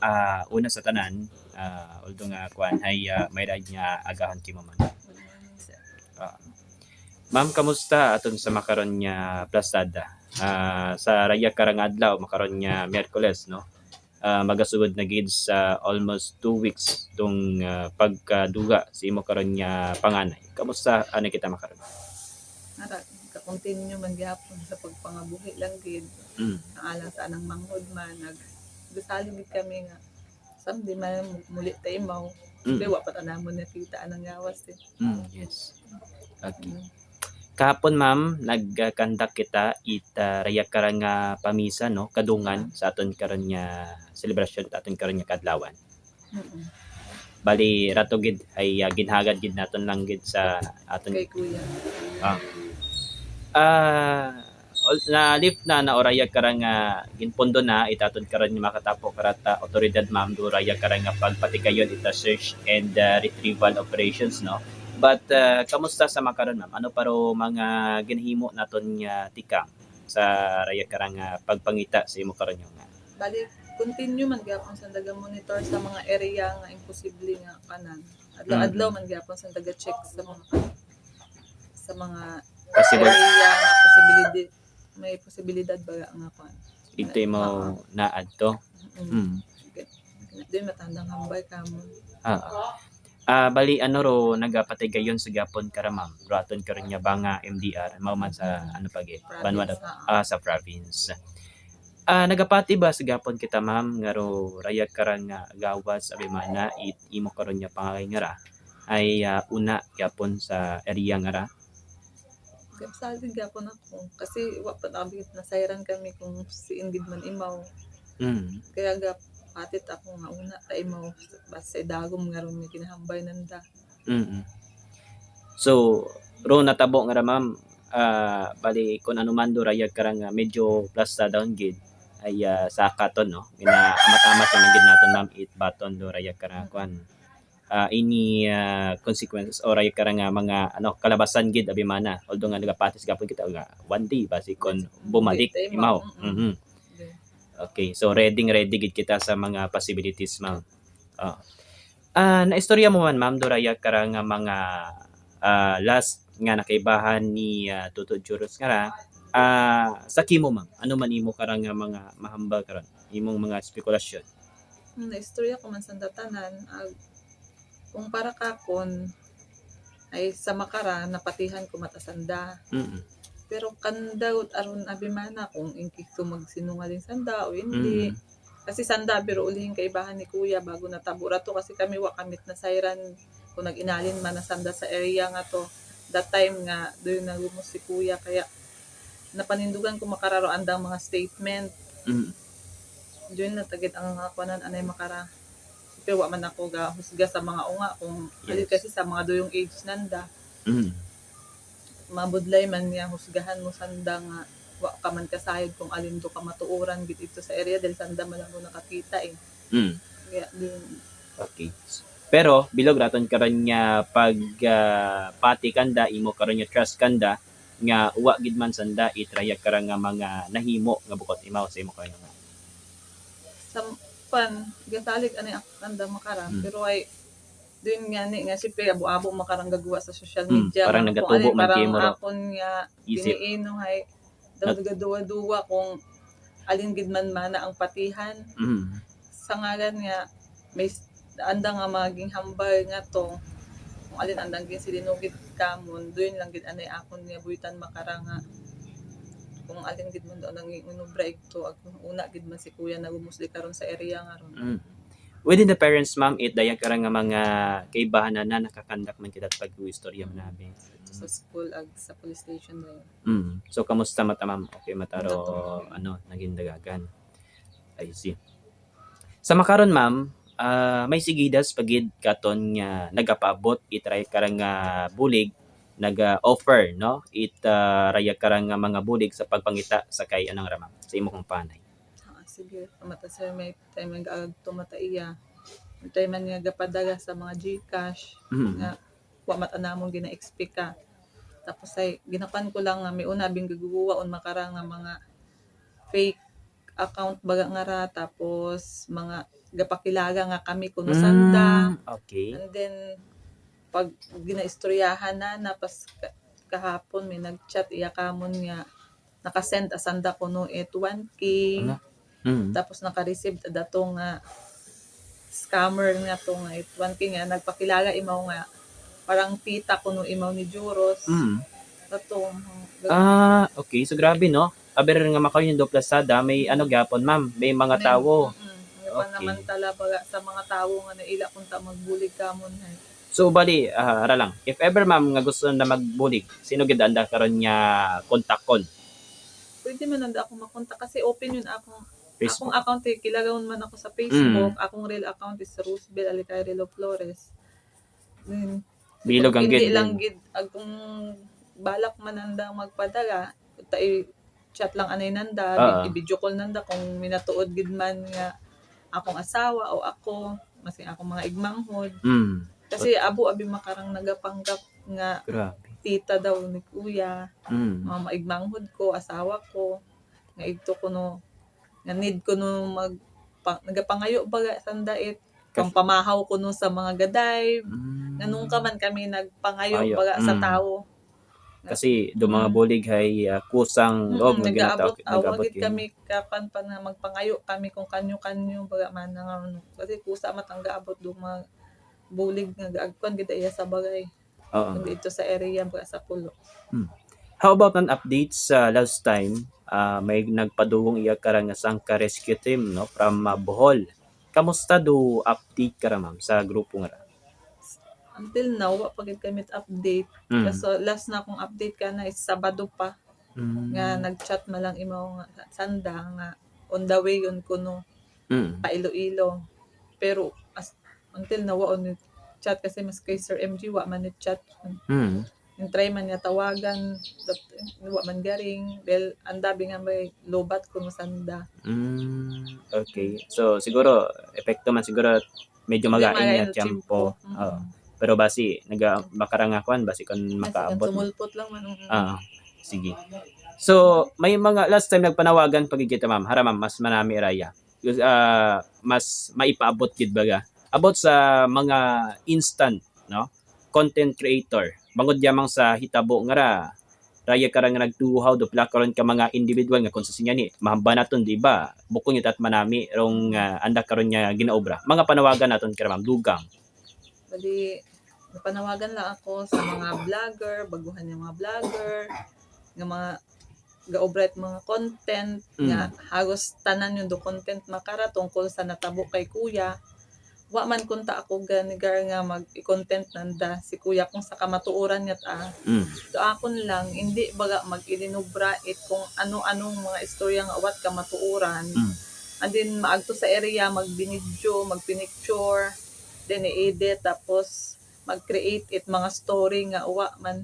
ah, una sa tanan, ah, although nga kuan ay ah, may rad nga agahan morning, sir. Ah. Ma'am, kamusta aton sa makaron nga plastada? Ah, sa raya karang adlaw makaron nga Miyerkules, no? Ah, magasugod na gid sa almost two weeks tong ah, pagkaduga sa imo karon nga panganay. Kamusta ano kita makaron? Ara, ka-continue man gyapon sa pagpangabuhi lang gid. Mm. Naalang sa anang manghod man nag Gusalig gid kami nga sam di man muli ta imaw. Mm. Di wa pa tanamon nakita anang gawas eh. Mm, yes. Okay. Kahapon ma'am, nagkandak kita ita raya karang nga pamisa no, kadungan sa aton karon nga celebration sa aton karon nga kadlawan. Mm-mm. Bali rato gid ay uh, ginhagad gid naton lang gid sa aton Kay kuya. ah ol- na lift na na oraya karang nga ginpondo na itaton karon nga makatapo karata otoridad ma'am do raya karang nga pagpatikayon ita search and uh, retrieval operations no. But uh, kamusta sa makaron ma'am? Ano paro mga ginhimo naton nga tikang sa raya karang nga pagpangita sa imo karon nga Bali, continue man gyapon sa daga monitor sa mga area nga imposible nga kanan. Adlaw-adlaw man gyapon sa daga check sa mga sa mga possible area nga posibilidad may posibilidad ba nga kwan. dito mo naad to. Mm. Mm. Doon matandang hambay ka mo. Ah, ah bali ano ro nagapatigayon sa gapon karamam. Raton karon nga banga MDR mao man sa ano pagi banwa Province, ah. ah, sa province. Ah nagapati ba sa gapon kita ma'am nga ro raya karang nga gawas abi mana it imo karon nga pangagay nga ra ay ah, una gapon sa area nga ra. Sabi gapon ako kasi wa pa nabit na sayran kami kung si Ingrid man imaw. Mm. Kaya gap patit ako nga una ta imaw basta dagom nga may kinahambay nanda. Mm. So ro natabo nga ra ma'am ah, bali kun ano man do raya karang medyo plus sa down gid ay ah, sa katon no ina amat-amat yung gid naton ma'am it baton do raya karang kwan ah, ini ah, consequences or raya karang nga mga ano kalabasan gid abi mana although nga nagapatis gapon kita nga one day basi kon bumalik imaw mm-mm. Mhm. Okay, so ready ready gid kita sa mga possibilities, ma'am. Oh. Ah, na istorya mo man, ma'am, Doraya karang nga mga ah, last nga nakaibahan ni uh, Tuto Juros nga. Ah, sa kimo, ma'am. Ano man imo karang nga mga mahambal karon? Imong mga spekulasyon. na istorya ko man sa datanan ag kung para kakon ay sa makara napatihan ko matasanda. Mm. pero kandaw aron abimana kung ingki ko magsinungaling sanda o hindi. Mm. kasi sanda pero ulihin kaibahan ni kuya bago natabura to kasi kami wa kamit na sayran kung nag-inalin man na sanda sa area nga to that time nga doon nagumos si kuya. Kaya napanindugan ko makararo andang mga statement. Mm. doon na tagit ang mga kuanan anay makara pero wa man ako ga husga sa mga unga kung Yes. kasi sa mga doyong age nanda Mm. mabudlay man niya husgahan mo sanda nga wa ka man kasayod kung alin do ka matuoran gid ito sa area dahil sanda man lang mo nakakita eh Mm. kaya din Okay. Pero bilog raton karon nga pag ah, pati kanda imo karon nga trust kanda nga uwa gid man sanda itraya karang nga mga nahimo nga bukod imaw sa imo karon nga. Pan gasalig ani anda makara Mm. pero ay doon nga ni nga siyempre abo-abo makarang gagawa sa social Mm, media parang Kung nagatubo alin, man parang kayo mo akon nga Isip. giniino hay daw duwa kung alin gid man mana ang patihan Mm. sa ngalan nga may anda nga maging hambal nga to kung alin andang gin silinugit kamon doon lang gid anay akon nga buitan makara nga kung alin gid man daw nang unubra ito ag una gid man si kuya nagumusli karon sa area nga ron Mm. Within the parents ma'am it dayan karang nga mga kaibahan na, na nakakandak man kita pag istorya man nabi. Ito sa school ag sa police station dayon Mm. So kamusta mata ma'am? Okay mataro Mataro. ano naging dagagan. I see. Sa makaron ma'am, ah, may sigidas pagid katon nga nagapaabot itry karang nga bulig naga-offer no it ah, raya karang nga mga bulig sa pagpangita sa kay anang ramam sa imo kong panay. ah, sige mata sir may time nga ag tumataiya may time nga gapadaga sa mga Gcash Mm. nga wa mata namon gina-expect ka tapos ay ginapan ko lang nga may una bing gagawa on makara nga mga fake account baga nga ra tapos mga gapakilaga nga kami kuno sanda. Mm, okay. And then pag ginaistoryahan na napas ka- kahapon may nagchat iya kamon nga nakasend asanda kuno it 1k. Ano? Mm. Tapos naka-receive dato nga scammer nga to nga it 1k nga nagpakilala imaw nga parang tita kuno imaw ni Juros. Mm. Dato Ah, okay. So grabe no. Aber nga makaw yung do plasada, may ano gyapon ma'am, may mga tawo. Mm, nga Okay. panamantala baga sa mga tawo nga naila punta magbulig kamon hay. So bali, ah, ara lang. If ever ma'am nga gusto na magbulig, sino gid anda karon nga kontak kon? Pwede man nanda ako makontak kasi open yun akong Facebook. akong account eh, kilagawan man ako sa Facebook. Akong real account is Roosevelt Alicay Relo Flores. Then, Bilog ang hindi gid. lang gid agkong balak man nanda magpadala, tay chat lang anay nanda, Ah. i-video call nanda kung minatuod gid man nga akong asawa o ako, maski akong mga igmanghod. Mm. Kasi abo abi makarang nagapanggap nga Grabe. tita daw ni kuya, Mm. mga maigmanghod ko, asawa ko, nga igto ko no, nga need ko no mag, pa, nagapangayo baga sandait, kang pamahaw ko no sa mga gaday, Mm. nga nung ka man kami nagpangayo Pangayo, baga sa mm. tao. Kasi do mga Mm. bulig hay ah, kusang Mm, loob nga nag-aabot, ginatawag kami kapan pa na magpangayo kami kung kanyo-kanyo baga man nga ano. Kasi kusa matangga abot do mga bulig nga gaagkon gid iya sa bagay. Oo. Dito sa area baga sa pulo. How about an update sa last time? ah, may nagpadugong iya karang nga sangka rescue team no from ah, Bohol. Kamusta do update ka ma'am sa grupo nga? Until now, wa pa gid kami update. Mm. Kaso last na akong update ka na is Sabado pa Mm. nga nag-chat man lang imaw nga sanda nga on the way yun kuno Mm. pa Iloilo. Pero as, until now wa on chat kasi mas kay Sir MG wa man ni chat. Mm. Yung try man niya tawagan, wa man garing. Dahil ang dabi nga may lobat kuno sanda. Mm. Okay. So siguro epekto man siguro medyo magain nga tiyempo. Oo. Pero basi naga makarangakuan basi kon Makaabot. Tumulpot lang man. Ah, sige. So, may mga last time nagpanawagan pagigita ma'am. Hara ma'am, mas manami raya. Ah, mas maipaabot gid baga. About sa mga instant, no? Content creator. Bangod yamang sa hitabo nga ra. Raya ka ra nga nagtuhaw do pila karon ka mga individual nga kung sa sinya ni mahamba naton di ba? Bukong ito at manami rong uh, anda karon nga ginaobra. Mga panawagan naton kira ma'am dugang. Bali, napanawagan lang ako sa mga vlogger, baguhan yung mga vlogger, nga mga gaobret mga content, Mm. nga hagos tanan yung do content makara tungkol sa natabo kay kuya. Wa man kunta ako ganigar nga mag-content nanda si kuya kung sa kamatuoran niya ta. Mm. Akon lang, hindi baga mag-ilinubra it kung ano-anong mga istorya nga awat kamatuoran. Mm. And then maagto sa area, magbinidyo, magpinicture, then i-edit, tapos mag-create it mga story nga uwa man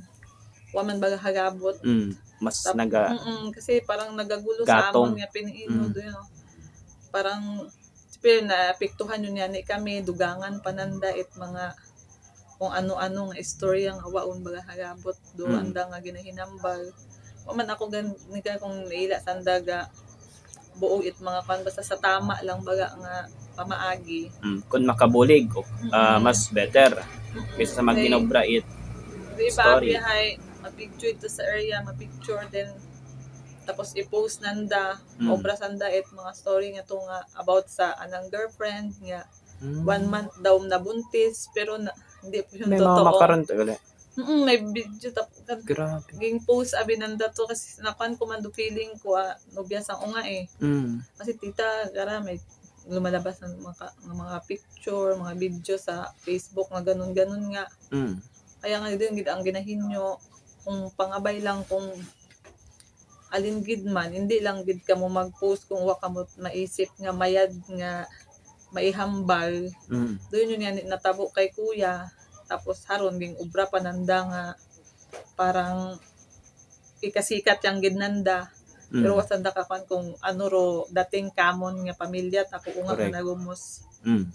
wa man baga hagabot. Mm. Mas Tap- naga Mm-mm, kasi parang nagagulo sa Gatong. amon nga piniino Mm. do. Parang pero na apektuhan yun yan kami dugangan pananda it mga kung ano-ano nga istorya nga waon baga hagabot do Mm. anda nga ginahinambal. Man ako gan nika kung naila sandaga buo it mga kan basta sa tama lang baga nga pamaagi. mm, kung makabulig o Mm-mm. mas better kaysa sa maginobra it. Di story. ba bihay mapicture ito sa area, mapicture then tapos i-post nanda, Mm. obra sanda it mga story nga to nga about sa anang girlfriend nga Mm. one month daw nabuntis pero na, hindi po yun May mga totoo. makaroon to ulit. Mm-mm, may video tap Grabe. ging post abi nanda to kasi nakuan ko man do feeling ko ah, nobya sang unga eh. Mm. Kasi tita, gara may lumalabas ng mga, ng mga picture, mga video sa Facebook nga ganun-ganun nga. Mm. Kaya nga din ang ginahinyo kung pangabay lang kung alin gid man hindi lang gid ka mo mag-post kung wa ka mo maisip nga mayad nga maihambal Mm. doon yun yan natabo kay kuya tapos haron ging ubra pa nanda nga parang ikasikat yang gid nanda Mm. pero wasan da ka kung ano ro dating kamon nga pamilya tako nga Correct. nagumos Mm.